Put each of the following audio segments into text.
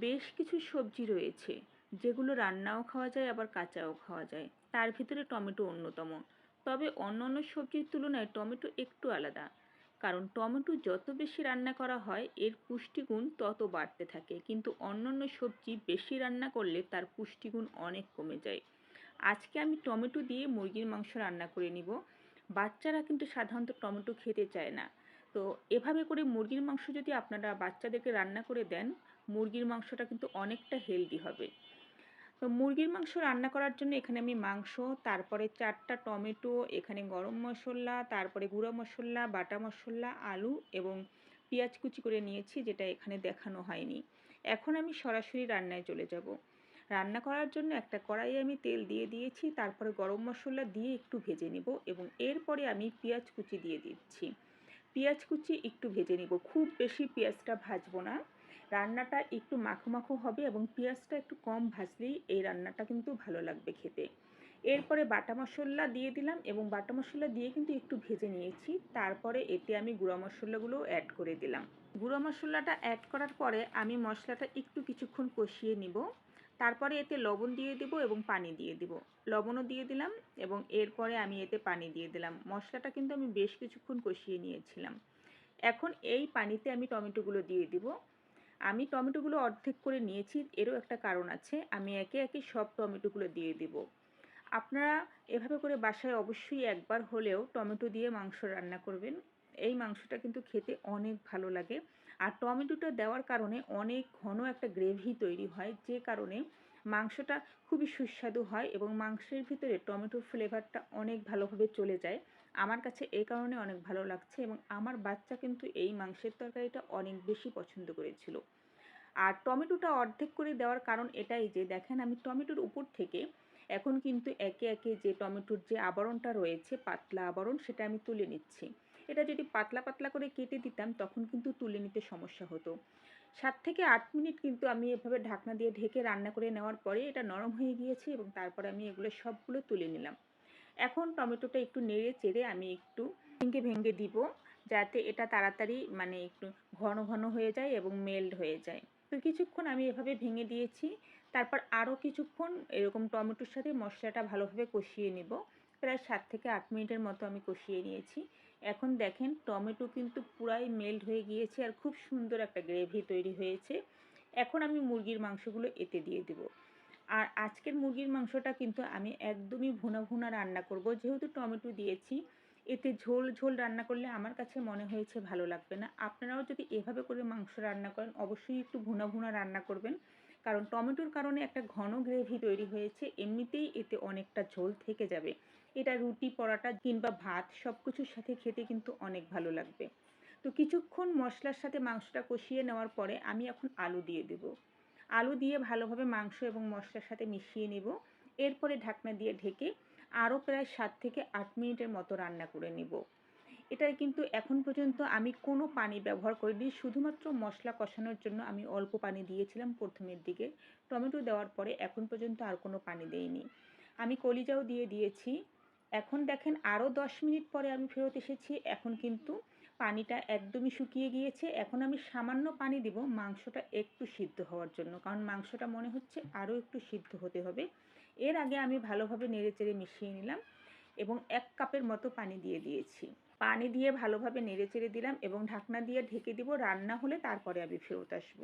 বেশ কিছু সবজি রয়েছে, যেগুলো রান্নাও খাওয়া যায়, আবার কাঁচাও খাওয়া যায়। তার ভিতরে টমেটো অন্যতম। তবে অন্য অন্য সবজির তুলনায় টমেটো একটু আলাদা। কারণ টমেটো যত বেশি রান্না করা হয়, এর পুষ্টিগুণ তত বাড়তে থাকে। কিন্তু অন্যান্য সবজি বেশি রান্না করলে তার পুষ্টিগুণ অনেক কমে যায়। আজকে আমি টমেটো দিয়ে মুরগির মাংস রান্না করে নিব। বাচ্চারা কিন্তু সাধারণত টমেটো খেতে চায় না। তো এভাবে করে মুরগির মাংস যদি আপনারা বাচ্চাদেরকে রান্না করে দেন, মুরগির মাংসটা কিন্তু অনেকটা হেলদি হবে। তো মুরগির মাংস রান্না করার জন্য এখানে আমি মাংস, তারপরে চারটা টমেটো, এখানে গরম মশলা, তারপরে গুঁড়ো মশলা, বাটা মশলা, আলু এবং পেঁয়াজ কুচি করে নিয়েছি যেটা এখানে দেখানো হয়নি। এখন আমি সরাসরি রান্নায় চলে যাব। রান্না করার জন্য একটা কড়াইয়ে আমি তেল দিয়ে দিয়েছি, তারপরে গরম মশলা দিয়ে একটু ভেজে নেব এবং এরপরে আমি পেঁয়াজ কুচি দিয়ে দিচ্ছি। পেঁয়াজ কুচি একটু ভেজে নিব। খুব বেশি পেঁয়াজটা ভাজবো না। রান্নাটা একটু মাখো মাখো হবে এবং পেঁয়াজটা একটু কম ভাজলেই এই রান্নাটা কিন্তু ভালো লাগবে খেতে। এরপরে বাটা মশলা দিয়ে দিলাম এবং বাটা মশলা দিয়ে কিন্তু একটু ভেজে নিয়েছি। তারপরে এতে আমি গুঁড়া মশলাগুলো অ্যাড করে দিলাম। গুঁড়ো মশলাটা অ্যাড করার পরে আমি মশলাটা একটু কিছুক্ষণ কষিয়ে নিব। তারপরে এতে লবণ দিয়ে দেব এবং পানি দিয়ে দিব। লবণও দিয়ে দিলাম এবং এরপরে আমি এতে পানি দিয়ে দিলাম। মশলাটা কিন্তু আমি বেশ কিছুক্ষণ কষিয়ে নিয়েছিলাম। এখন এই পানিতে আমি টমেটোগুলো দিয়ে দিব। আমি টমেটোগুলো অর্ধেক করে নিয়েছি, এরও একটা কারণ আছে। আমি একে একে সব টমেটোগুলো দিয়ে দিব। আপনারা এভাবে করে বাসায় অবশ্যই একবার হলেও টমেটো দিয়ে মাংস রান্না করবেন। এই মাংসটা কিন্তু খেতে অনেক ভালো লাগে। আর টমেটোটা দেওয়ার কারণে অনেক ঘন একটা গ্রেভি তৈরি হয়, যে কারণে মাংসটা খুবই সুস্বাদু হয় এবং মাংসের ভিতরে টমেটোর ফ্লেভারটা অনেক ভালোভাবে চলে যায়। আমার কাছে এই কারণে অনেক ভালো লাগছে এবং আমার বাচ্চা কিন্তু এই মাংসের তরকারিটা অনেক বেশি পছন্দ করেছিল। আর টমেটোটা অর্ধেক করে দেওয়ার কারণ এটাই যে, দেখেন আমি টমেটোর উপর থেকে এখন কিন্তু একে একে যে টমেটোর যে আবরণটা রয়েছে, পাতলা আবরণ, সেটা আমি তুলে নিচ্ছি। এটা যদি পাতলা পাতলা করে কেটে দিতাম, তখন কিন্তু তুলে নিতে সমস্যা হতো। সাত থেকে আট মিনিট কিন্তু আমি এভাবে ঢাকনা দিয়ে ঢেকে রান্না করে নেওয়ার পরে এটা নরম হয়ে গিয়েছে এবং তারপরে আমি এগুলো সবগুলো তুলে নিলাম। এখন টমেটোটা একটু নেড়ে চেড়ে আমি একটু ভেঙে ভেঙে দিব, যাতে এটা তাড়াতাড়ি মানে একটু ঘন ঘন হয়ে যায় এবং মেল্ট হয়ে যায়। তো কিছুক্ষণ আমি এভাবে ভেঙে দিয়েছি, তারপর আরও কিছুক্ষণ এরকম টমেটোর সাথে মশলাটা ভালোভাবে কষিয়ে নেব। প্রায় সাত থেকে আট মিনিটের মতো আমি কষিয়ে নিয়েছি। এখন দেখেন টমেটো কিন্তু পুরাই মেল্ট হয়ে গিয়েছে আর খুব সুন্দর একটা গ্রেভি তৈরি হয়েছে। এখন আমি মুরগির মাংসগুলো এতে দিয়ে দেব। আর আজকের মুরগির মাংসটা কিন্তু আমি একদমই ভুনা ভুনা রান্না করব। যেহেতু টমেটো দিয়েছি, এতে ঝোল ঝোল রান্না করলে আমার কাছে মনে হয়েছে ভালো লাগবে না। আপনারাও যদি এভাবে করে মাংস রান্না করেন, অবশ্যই একটু ভুনা ভুনা রান্না করবেন। কারণ টমেটোর কারণে একটা ঘন গ্রেভি তৈরি হয়েছে, এমনিতেই এতে অনেকটা ঝোল থেকে যাবে। এটা রুটি, পরাটা কিংবা ভাত সব কিছুর সাথে খেতে কিন্তু অনেক ভালো লাগবে। তো কিছুক্ষণ মশলার সাথে মাংসটা কষিয়ে নেওয়ার পরে আমি এখন আলু দিয়ে দেব। আলু দিয়ে ভালোভাবে মাংস এবং মশলার সাথে মিশিয়ে নেব। এরপরে ঢাকনা দিয়ে ঢেকে আরও প্রায় সাত থেকে আট মিনিটের মতো রান্না করে নেব। এটাই কিন্তু এখন পর্যন্ত আমি কোনো পানি ব্যবহার করিনি। শুধুমাত্র মশলা কষানোর জন্য আমি অল্প পানি দিয়েছিলাম প্রথমের দিকে। টমেটো দেওয়ার পরে এখন পর্যন্ত আর কোনো পানি দেইনি। আমি কলিজাও দিয়ে দিয়েছি। এখন দেখেন আরও দশ মিনিট পরে আমি ফেরত এসেছি। এখন কিন্তু পানিটা একদমই শুকিয়ে গিয়েছে। এখন আমি সামান্য পানি দিব মাংসটা একটু সিদ্ধ হওয়ার জন্য। কারণ মাংসটা মনে হচ্ছে আরও একটু সিদ্ধ হতে হবে। এর আগে আমি ভালোভাবে নেড়ে চেড়ে মিশিয়ে নিলাম এবং এক কাপের মতো পানি দিয়ে দিয়েছি। পানি দিয়ে ভালোভাবে নেড়ে চেড়ে দিলাম এবং ঢাকনা দিয়ে ঢেকে দিব। রান্না হলে তারপরে আমি ফেরত আসব।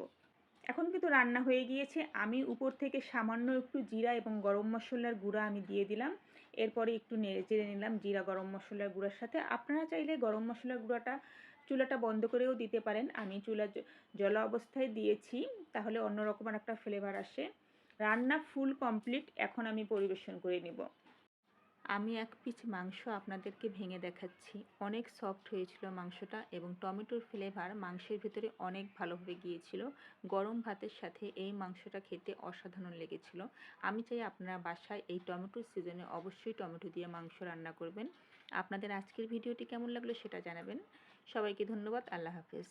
এখন কিন্তু রান্না হয়ে গিয়েছে। আমি উপর থেকে সামান্য একটু জিরা এবং গরম মশলার গুঁড়া আমি দিয়ে দিলাম। এরপরে একটু নেড়ে চেড়ে নিলাম জিরা, গরম মশলার গুঁড়ার সাথে। আপনারা চাইলে গরম মশলার গুঁড়াটা চুলাটা বন্ধ করেও দিতে পারেন। আমি চুলা জলা অবস্থায় দিয়েছি, তাহলে অন্যরকম একটা ফ্লেভার আসে। রান্না ফুল কমপ্লিট এখন আমি পরিবেশন করে নেব। আমি এক পিস মাংস আপনাদেরকে ভেঙে দেখাচ্ছি। অনেক সফট হয়েছিল মাংসটা এবং টমেটোর ফ্লেভার মাংসের ভিতরে অনেক ভালোভাবে গিয়েছিল। গরম ভাতের সাথে এই মাংসটা খেতে অসাধারণ লেগেছিল। আমি চাই আপনারা বাসায় এই টমেটোর সিজনে অবশ্যই টমেটো দিয়ে মাংস রান্না করবেন। আপনাদের আজকের ভিডিওটি কেমন লাগল সেটা জানাবেন। সবাইকে ধন্যবাদ। আল্লাহ হাফেজ।